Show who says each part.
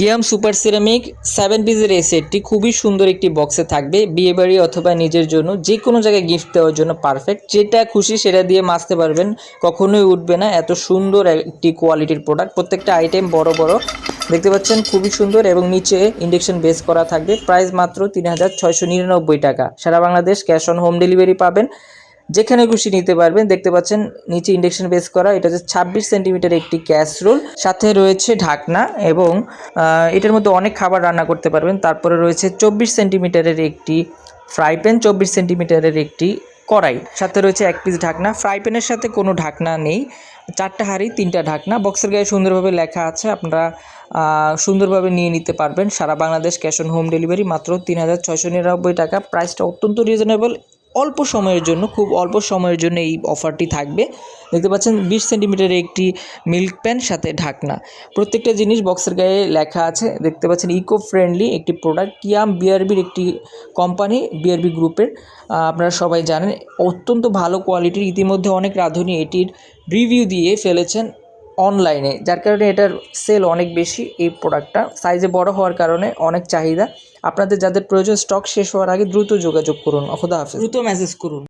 Speaker 1: কিয়াম super ceramic seven পিসের এই সেটটি খুবই সুন্দর একটি বক্সে থাকবে বিয়েবাড়ি অথবা নিজের জন্য যে কোনো জায়গায় গিফট দেওয়ার জন্য পারফেক্ট যেটা খুশি সেটা দিয়ে মাজতে পারবেন, কখনোই উঠবে না। এত সুন্দর একটি কোয়ালিটির প্রোডাক্ট প্রত্যেকটা আইটেম বড় বড়। দেখতে পাচ্ছেন, খুবই সুন্দর এবং নিচে ইন্ডেকশন বেস করা থাকবে। প্রাইস মাত্র তিন হাজার ছয়শো নিরানব্বই টাকা। সারা Bangladesh cash on home delivery পাবেন। যেখানে খুশি নিতে পারবেন, দেখতে পাচ্ছেন নিচে ইন্ডেকশন বেস করা, এটা হচ্ছে ছাব্বিশ সেন্টিমিটার একটি ক্যাসরোল সাথে রয়েছে ঢাকনা এবং এটার মধ্যে অনেক খাবার রান্না করতে পারবেন, তারপরে রয়েছে চব্বিশ সেন্টিমিটারের একটি ফ্রাই প্যান চব্বিশ সেন্টিমিটারের একটি কড়াই, সাথে রয়েছে এক পিস ঢাকনা ফ্রাই প্যানের সাথে কোনো ঢাকনা নেই, চারটা হাঁড়ি, তিনটা ঢাকনা বক্সের গায়ে সুন্দরভাবে লেখা আছে, আপনারা সুন্দরভাবে নিয়ে নিতে পারবেন, সারা Bangladesh cash on home delivery মাত্র তিন হাজার ছয়শো নিরানব্বই টাকা প্রাইসটা অত্যন্ত রিজনেবল অল্প সময়ের জন্য, খুব অল্প সময়ের জন্য এই অফারটি থাকবে। দেখতে পাচ্ছেন, বিশ সেন্টিমিটারের একটি মিল্ক প্যান সাথে ঢাকনা। প্রত্যেকটা জিনিস বক্সের গায়ে লেখা আছে। দেখতে পাচ্ছেন ইকো ফ্রেন্ডলি একটি প্রোডাক্ট কিয়াম বিআরবির একটি কোম্পানি বিআরবি গ্রুপের। আপনারা সবাই জানেন, অত্যন্ত ভালো কোয়ালিটির ইতিমধ্যে অনেক রাঁধুনি এটির রিভিউ দিয়ে ফেলেছেন। অনলাইনে যার কারণে এটার সেল অনেক বেশি এই প্রোডাক্টটা সাইজে বড় হওয়ার কারণে অনেক চাহিদা। আপনাদের যাদের প্রয়োজন স্টক শেষ হওয়ার আগে দ্রুত যোগাযোগ করুন। খোদা হাফেজ। দ্রুত মেসেজ করুন।